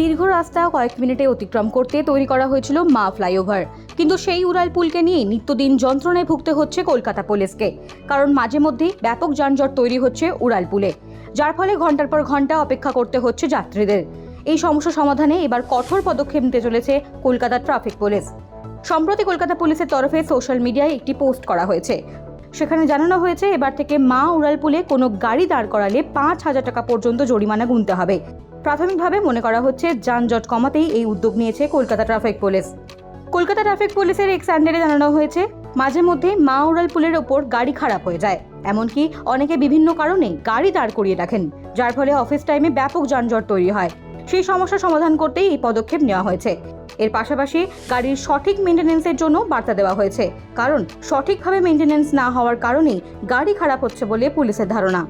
দীর্ঘ রাস্তা কয়েক মিনিটে অতিক্রম করতে তৈরি করা হয়েছিল মা ফ্লাইওভার। কিন্তু সেই উড়াল পুলকে নিয়ে নিত্যদিন যন্ত্রণায় ভুগতে হচ্ছে কলকাতা পুলিশকে, কারণ মাঝে মধ্যেই ব্যাপক যানজট তৈরি হচ্ছে উড়াল পুলে যার ফলে ঘণ্টার পর ঘণ্টা অপেক্ষা করতে হচ্ছে যাত্রীদের। এই সমস্যা সমাধানে এবার কঠোর পদক্ষেপ নিতে চলেছে কলকাতা ট্রাফিক পুলিশ। সম্প্রতি কলকাতা পুলিশের তরফে সোশ্যাল মিডিয়ায় একটি পোস্ট করা হয়েছে সেখানে জানানো হয়েছে, এবার থেকে মা উড়ালপুলে কোনো গাড়ি দাঁড় করালে পাঁচ হাজার টাকা পর্যন্ত জরিমানা গুনতে হবে। প্রাথমিকভাবে মনে করা হচ্ছে, যানজট কমাতেই এই উদ্যোগ নিয়েছে Kolkata traffic police. Kolkata traffic পুলিশের এক স্যান্ডেলে জানানো হয়েছে, মাঝে মধ্যে মা উড়াল পুলের ওপর গাড়ি খারাপ হয়ে যায়। এমনকি অনেকে বিভিন্ন কারণে গাড়ি দাঁড় করিয়ে রাখেন, যার ফলে অফিস টাইমে ব্যাপক যানজট তৈরি হয়। সেই সমস্যা সমাধান করতেই এই পদক্ষেপ নেওয়া হয়েছে। এর পাশাপাশি গাড়ির সঠিক মেনটেন্যান্সের জন্য বার্তা দেওয়া হয়েছে। কারণ সঠিকভাবে মেনটেন্যান্স না হওয়ার কারণেই গাড়ি খারাপ হচ্ছে বলে পুলিশের ধারণা।